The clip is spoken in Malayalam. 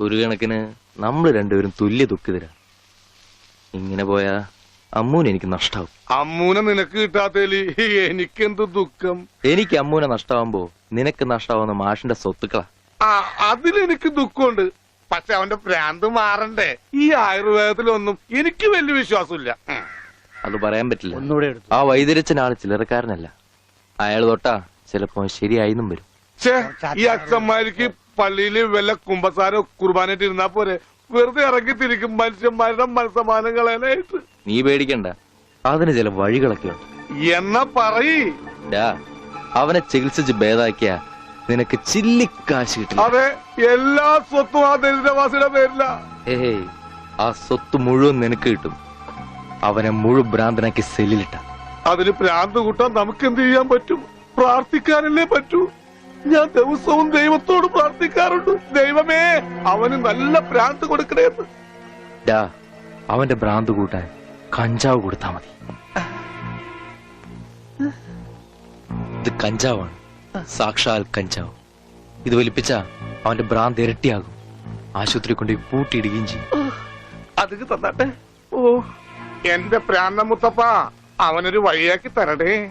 ഒരു കണക്കിന് നമ്മൾ രണ്ടുപേരും തുല്യ ദുഃഖിതരാണ് ഇങ്ങനെ പോയാ അമ്മൂന് എനിക്ക് നഷ്ടാവും. അമ്മൂനെ നിനക്ക് കിട്ടാത്തേലി എനിക്കെന്ത് ദുഃഖം? എനിക്ക് അമ്മൂനെ നഷ്ടാവുമ്പോ നിനക്ക് നഷ്ടാവുന്ന മാഷിന്റെ സ്വത്തുക്കളാ. ആ അതിലെനിക്ക് ദുഃഖമുണ്ട്. പക്ഷെ അവന്റെ ഭ്രാന്ത് മാറണ്ടേ. ഈ ആയുർവേദത്തിലൊന്നും എനിക്ക് വലിയ വിശ്വാസമില്ല. അത് പറയാൻ പറ്റില്ല. ഒന്നുകൂടെ എടുത്തു. ആ വൈദ്യരച്ചൻ ആൾ ചില്ലറക്കാരനല്ല. അയാൾ തൊട്ടാ ചിലപ്പോ ശരിയായിന്നും വരും. ഛേ ഈ അച്ഛന്മാർക്ക് പള്ളിയിൽ വല്ല കുമ്പസാരോ കുർബാനായിട്ട് ഇരുന്നാ പോരെ. വെറുതെ ഇറങ്ങി തിരിക്കും മനുഷ്യന്മാരുടെ മനസ്സമാനം കളയാനായിട്ട് നീ പേടിക്കണ്ട. അതിന് ചില വഴികളൊക്കെ ഉണ്ട്. എന്നാ പറയ്. ഡാ അവനെ ചികിത്സിച്ച് ഭേദാക്കിയ നിനക്ക് ചില്ലിക്കാശ് കിട്ടും അതെ എല്ലാ സ്വത്തും ആ ദരിദ്രവാസിയുടെ പേരില. ഏയ് ആ സ്വത്ത് മുഴുവൻ നിനക്ക് കിട്ടും. അവനെ മുഴുവൻ ഭ്രാന്തനാക്കി സെല്ലിലിട്ട. അതിന് ഭ്രാന്ത് കൂട്ടാൻ നമുക്ക് എന്ത് ചെയ്യാൻ പറ്റും? പ്രാർത്ഥിക്കാനല്ലേ പറ്റൂ. ഞാൻ ദിവസവും ദൈവത്തോട് പ്രാർത്ഥിക്കാറുണ്ട്. ദൈവമേ അവന് നല്ല ഭ്രാന്ത് കൊടുക്കണേന്ന് ഡാ അവന്റെ ഭ്രാന്ത് കൂട്ടാൻ കഞ്ചാവ് കൊടുത്താ മതി. ഇത് കഞ്ചാവാണ്. സാക്ഷാൽ കഞ്ചാവ്. ഇത് വലിപ്പിച്ച അവന്റെ ഭ്രാന്ത് ഇരട്ടിയാകും. ആശുപത്രി കൊണ്ട് പൂട്ടിയിടുകയും ചെയ്യും. അതിന് തന്നാട്ടെ. ഓ എന്റെ പ്രാന്ത മുത്തപ്പ അവനൊരു വഴിയാക്കി തരടേ